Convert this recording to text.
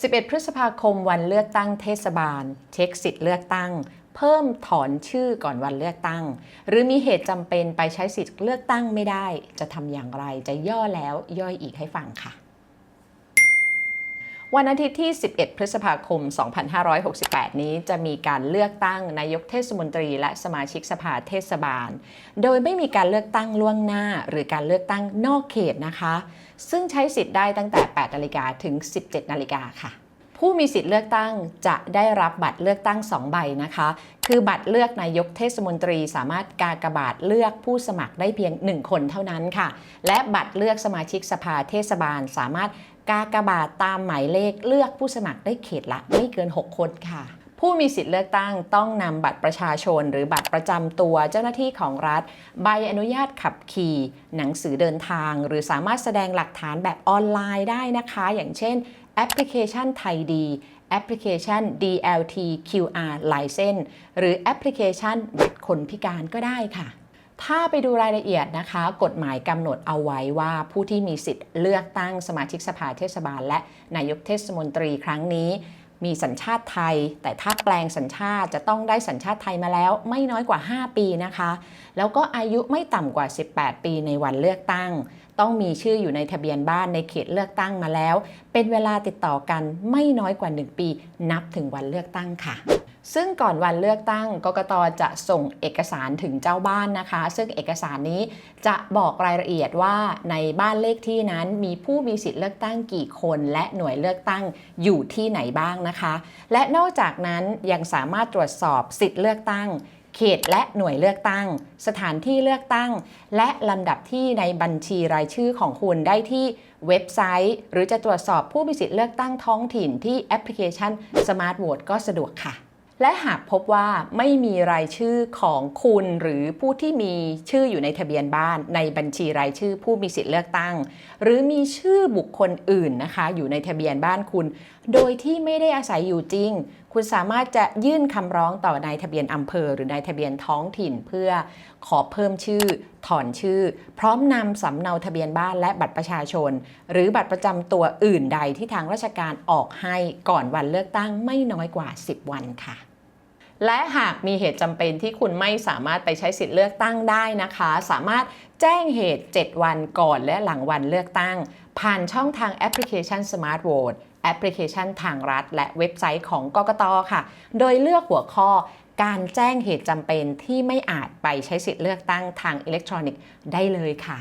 11 พฤษภาคมวันเลือกตั้งเทศบาล เช็คสิทธิ์เลือกตั้ง เพิ่มถอนชื่อก่อนวันเลือกตั้ง หรือมีเหตุจำเป็นไปใช้สิทธิ์เลือกตั้งไม่ได้ จะทำอย่างไรจะย่อแล้วย่อยอีกให้ฟังค่ะ วันอาทิตย์ที่ 11 พฤษภาคม 2568 นี้จะมีการเลือกตั้งนายกเทศมนตรีและสมาชิกสภาเทศบาล โดยไม่มีการเลือกตั้งล่วงหน้า หรือการเลือกตั้งนอกเขตนะคะ ซึ่งใช้สิทธิ์ได้ตั้งแต่ 8 นาฬิกาถึง 17 นาฬิกาค่ะ ผู้มีสิทธิ์เลือกตั้งจะได้รับบัตรเลือกตั้ง 2 ใบนะคะ คือบัตรเลือกนายกเทศมนตรี สามารถกากบาทเลือกผู้สมัครได้เพียง 1 คนเท่านั้นค่ะ และบัตรเลือกสมาชิกสภาเทศบาล สามารถกากบาทตามหมายเลขเลือกผู้สมัครได้เขตละไม่เกิน 6 คนค่ะ ผู้มีสิทธิ์เลือกตั้งต้องนำบัตรประชาชน หรือบัตรประจำตัวเจ้าหน้าที่ของรัฐ ใบอนุญาตขับขี่ หนังสือเดินทาง หรือสามารถแสดงหลักฐานแบบออนไลน์ได้นะคะ อย่างเช่นแอปพลิเคชันไทยดีแอปพลิเคชัน DLT QR License หรือแอปพลิเคชันบัตรคนพิการก็ได้ค่ะ ถ้าไปดูรายละเอียดนะคะ กฎหมายกำหนดเอาไว้ว่าผู้ที่มีสิทธิ์เลือกตั้งสมาชิกสภาเทศบาล และนายกเทศมนตรีครั้งนี้ มีสัญชาติไทย แต่ถ้าแปลงสัญชาติจะต้องได้สัญชาติไทยมาแล้ว ไม่น้อยกว่า 5 ปีนะคะ แล้วก็อายุไม่ต่ำกว่า 18 ปีในวันเลือกตั้ง ต้องมีชื่ออยู่ในทะเบียนบ้านในเขตเลือกตั้งมาแล้ว เป็นเวลาติดต่อกันไม่น้อยกว่า 1 ปี นับถึงวันเลือกตั้งค่ะ ซึ่งก่อนวันเลือกตั้งกกตจะส่งเอกสารถึงเจ้าบ้านนะคะ ซึ่งเอกสารนี้จะบอกรายละเอียดว่าในบ้านเลขที่นั้นมีผู้มีสิทธิ์เลือกตั้งกี่คน และหน่วยเลือกตั้งอยู่ที่ไหนบ้างนะคะ และนอกจากนั้นยังสามารถตรวจสอบสิทธิ์เลือกตั้งเขตและหน่วยเลือกตั้ง สถานที่เลือกตั้ง และลำดับที่ในบัญชีรายชื่อของคุณได้ที่เว็บไซต์ หรือจะตรวจสอบผู้มีสิทธิ์เลือกตั้งท้องถิ่นที่แอปพลิเคชัน Smart Vote ก็สะดวกค่ะ และหากพบว่าไม่มีรายชื่อของคุณหรือผู้ที่มีชื่ออยู่ในทะเบียนบ้านในบัญชีรายชื่อผู้มีสิทธิ์เลือกตั้ง หรือมีชื่อบุคคลอื่นนะคะ อยู่ในทะเบียนบ้านคุณ โดยที่ไม่ได้อาศัยอยู่จริง คุณสามารถจะยื่นคำร้องต่อนายทะเบียนอำเภอ หรือนายทะเบียนท้องถิ่นเพื่อขอเพิ่มชื่อ ถอนชื่อ พร้อมนำสำเนาทะเบียนบ้านและบัตรประชาชน หรือบัตรประจำตัวอื่นใดที่ทางราชการออกให้ก่อนวันเลือกตั้งไม่น้อยกว่า 10 วันค่ะ และหากมีเหตุจำเป็นที่คุณไม่สามารถไปใช้สิทธิ์เลือกตั้งได้นะคะ สามารถแจ้งเหตุ 7 วันก่อนและหลังวันเลือกตั้ง ผ่านช่องทางแอปพลิเคชัน Smart Vote แอปพลิเคชันทางรัฐ และเว็บไซต์ของกกตค่ะ โดยเลือกหัวข้อการแจ้งเหตุจำเป็นที่ไม่อาจไปใช้สิทธิ์เลือกตั้งทางอิเล็กทรอนิกส์ได้เลยค่ะ